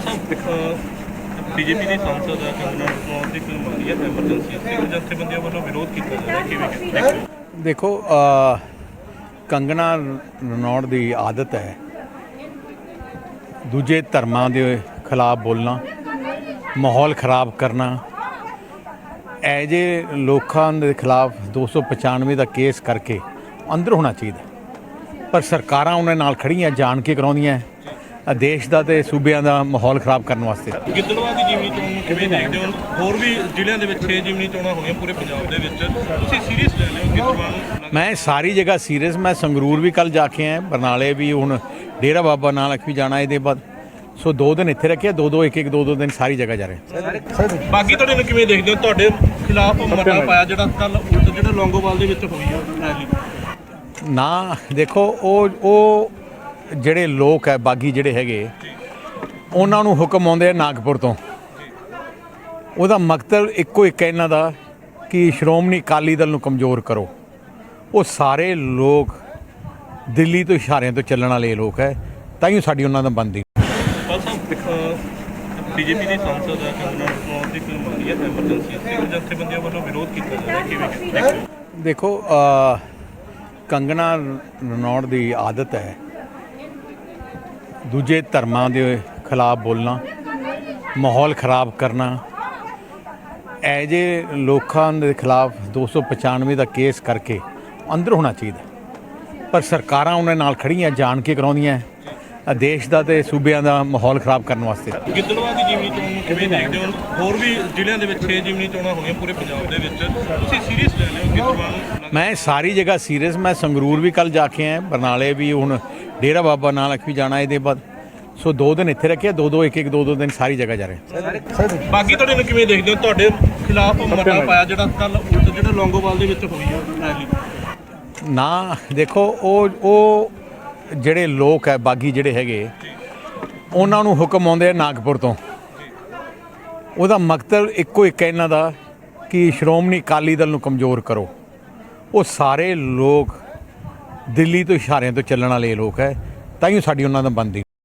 ਸਾਹਿਬ BJP ਦੀ ਸੰਸਦ ਹੈ ਕੰਗਨਾ ਰਣੌਤ ਦੀ ਫਿਲਮ ਆ ਹੈ ਐਮਰਜੈਂਸੀ ਸਿਵਲ ਜਥੇਬੰਦੀਆਂ ਵੱਲੋਂ ਵਿਰੋਧ ਕੀਤਾ ਜਾ ਰਿਹਾ ਕਿਵੇਂ ਦੇਖਦੇ ਦੇਖੋ ਅ, ਕੰਗਨਾ ਰਣੌੜ ਦੀ ਆਦਤ ਹੈ ਦੂਜੇ ਧਰਮਾਂ ਦੇ ਖਿਲਾਫ ਬੋਲਣਾ ਮਾਹੌਲ ਖਰਾਬ ਕਰਨਾ। ਐ ਜੇ ਲੋਕਾਂ ਦੇ ਖਿਲਾਫ 295 ਦਾ ਕੇਸ ਕਰਕੇ ਅੰਦਰ ਹੋਣਾ ਚਾਹੀਦਾ ਪਰ ਸਰਕਾਰਾਂ ਉਹਨਾਂ ਨਾਲ ਖੜੀਆਂ ਜਾਣ ਕੇ ਕਰਾਉਂਦੀਆਂ ਦੇਸ਼ ਦਾ ਤੇ ਸੂਬਿਆਂ ਦਾ ਮਾਹੌਲ ਖਰਾਬ ਕਰਨ ਵਾਸਤੇ। ਗਿੱਦੜਵਾ ਦੀ ਜਿਮਨੀ ਚੋਣ ਕਿਵੇਂ ਦੇਖਦੇ ਹੋ? ਹੋਰ ਵੀ ਜ਼ਿਲ੍ਹਿਆਂ ਦੇ ਵਿੱਚ 6 ਜਿਮਨੀ ਚੋਣਾਂ ਹੋਣੀਆਂ ਪੂਰੇ ਪੰਜਾਬ ਦੇ ਵਿੱਚ। ਤੁਸੀਂ ਸੀਰੀਅਸ ਲੈ ਲਿਓ ਗਿੱਦੜਵਾ ਨੂੰ? ਮੈਂ ਸਾਰੀ ਜਗ੍ਹਾ ਸੀਰੀਅਸ ਮੈਂ ਸੰਗਰੂਰ ਵੀ ਕੱਲ ਜਾ ਕੇ ਆਇਆ ਬਰਨਾਲੇ ਵੀ ਹੁਣ ਡੇਰਾ ਬਾਬਾ ਨਾਨਕ ਵੀ ਜਾਣਾ ਇਹਦੇ ਬਾਅਦ। ਸੋ ਦੋ ਦਿਨ ਇੱਥੇ ਰੱਖਿਆ ਦੋ ਦੋ ਇੱਕ ਇੱਕ ਦੋ ਦੋ ਦਿਨ ਸਾਰੀ ਜਗ੍ਹਾ ਜਾ ਰਹੇ। ਬਾਕੀ ਤੁਹਾਡੇ ਨੂੰ ਕਿਵੇਂ ਦੇਖਦੇ ਹੋ? ਤੁਹਾਡੇ ਖਿਲਾਫ ਮਤਾ ਪਾਇਆ ਜਿਹੜਾ ਕੱਲ ਜਿਹੜਾ ਲੌਂਗੋਵਾਲ ਦੇ ਵਿੱਚ ਹੋਈ ਹੈ ਨਾ ਦੇਖੋ ਉਹ ਉਹ ਜਿਹੜੇ ਲੋਕ ਹੈ ਬਾਗੀ ਜਿਹੜੇ ਹੈਗੇ ਉਹਨਾਂ ਨੂੰ ਹੁਕਮ ਆਉਂਦੇ ਆ ਨਾਗਪੁਰ ਤੋਂ। ਉਹਦਾ ਮਕਸਦ ਇੱਕੋ ਇੱਕ ਇਹਨਾਂ ਦਾ ਕਿ ਸ਼੍ਰੋਮਣੀ ਅਕਾਲੀ ਦਲ ਨੂੰ ਕਮਜ਼ੋਰ ਕਰੋ। ਉਹ ਸਾਰੇ ਲੋਕ ਦਿੱਲੀ ਤੋਂ ਇਸ਼ਾਰਿਆਂ ਤੋਂ ਚੱਲਣ ਵਾਲੇ ਲੋਕ ਹੈ ਤਾਂ ਹੀ ਸਾਡੀ ਉਹਨਾਂ ਦਾ ਬਣਦੀ। ਕੱਲ ਸਾਹਿਬ ਬੀਜੇਪੀ ਦੀ ਸੰਸਦ ਹੈ ਕੰਗਨਾ ਰਣੌਤ ਦੀ ਫਿਲਮ ਆ ਰਹੀ ਹੈ ਐਮਰਜੈਂਸੀ ਸਿਵਲ ਜਥੇਬੰਦੀਆਂ ਵੱਲੋਂ ਵਿਰੋਧ ਕੀਤਾ ਜਾ ਰਿਹਾ ਕਿਵੇਂ? ਦੇਖਦੇ ਹੋ? ਦੇਖੋ ਅ, ਕੰਗਨਾ ਰਣੌੜ ਦੀ ਆਦਤ ਹੈ ਦੂਜੇ ਧਰਮਾਂ ਦੇ ਖਿਲਾਫ ਬੋਲਣਾ ਮਾਹੌਲ ਖਰਾਬ ਕਰਨਾ। ਐ ਜੇ ਲੋਕਾਂ ਦੇ ਖਿਲਾਫ 295 ਦਾ ਕੇਸ ਕਰਕੇ ਅੰਦਰ ਹੋਣਾ ਚਾਹੀਦਾ ਪਰ ਸਰਕਾਰਾਂ ਉਹਨਾਂ ਨਾਲ ਖੜੀਆਂ ਜਾਣ ਕੇ ਕਰਾਉਂਦੀਆਂ ਦੇਸ਼ ਦਾ ਤੇ ਸੂਬਿਆਂ ਦਾ ਮਾਹੌਲ ਖਰਾਬ ਕਰਨ ਵਾਸਤੇ। ਗਿੱਦੜਵਾ ਦੀ ਜਿਮਨੀ ਚੋਣ ਨੂੰ ਕਿਵੇਂ ਦੇਖਦੇ ਹੋ? ਹੋਰ ਵੀ ਜ਼ਿਲ੍ਹਿਆਂ ਦੇ ਵਿੱਚ 6 ਜਿਮਨੀ ਚੋਣਾਂ ਹੋਣੀਆਂ ਪੂਰੇ ਪੰਜਾਬ ਦੇ ਵਿੱਚ। ਤੁਸੀਂ ਸੀਰੀਅਸ ਲੈ ਲਿਓ ਗਿੱਦੜਵਾ ਨੂੰ? ਮੈਂ ਸਾਰੀ ਜਗ੍ਹਾ ਸੀਰੀਅਸ ਮੈਂ ਸੰਗਰੂਰ ਵੀ ਕੱਲ ਜਾ ਕੇ ਆਇਆ ਬਰਨਾਲੇ ਵੀ ਹੁਣ ਡੇਰਾ ਬਾਬਾ ਨਾਨਕ ਵੀ ਜਾਣਾ ਇਹਦੇ ਬਾਅਦ। ਸੋ ਦੋ ਦਿਨ ਇੱਥੇ ਰੱਖਿਆ ਦੋ ਦੋ ਇੱਕ ਇੱਕ ਦੋ ਦੋ ਦਿਨ ਸਾਰੀ ਜਗ੍ਹਾ ਜਾ ਰਹੇ। ਬਾਕੀ ਤੁਹਾਡੇ ਨੂੰ ਕਿਵੇਂ ਦੇਖਦੇ ਹੋ? ਤੁਹਾਡੇ ਖਿਲਾਫ ਮਤਾ ਪਾਇਆ ਜਿਹੜਾ ਕੱਲ ਜਿਹੜਾ ਲੌਂਗੋਵਾਲ ਦੇ ਵਿੱਚ ਹੋਈ ਹੈ ਰੈਲੀ। ਨਾ ਦੇਖੋ ਉਹ ਉਹ ਜਿਹੜੇ ਲੋਕ ਹੈ ਬਾਗੀ ਜਿਹੜੇ ਹੈਗੇ ਉਹਨਾਂ ਨੂੰ ਹੁਕਮ ਆਉਂਦੇ ਆ ਨਾਗਪੁਰ ਤੋਂ। ਉਹਦਾ ਮਕਸਦ ਇੱਕੋ ਇੱਕ ਹੈ ਇਹਨਾਂ ਦਾ ਕਿ ਸ਼੍ਰੋਮਣੀ ਅਕਾਲੀ ਦਲ ਨੂੰ ਕਮਜ਼ੋਰ ਕਰੋ। ਉਹ ਸਾਰੇ ਲੋਕ ਦਿੱਲੀ ਤੋਂ ਇਸ਼ਾਰਿਆਂ ਤੋਂ ਚੱਲਣ ਵਾਲੇ ਲੋਕ ਹੈ ਤਾਂ ਹੀ ਸਾਡੀ ਉਹਨਾਂ ਦਾ ਬਣਦੀ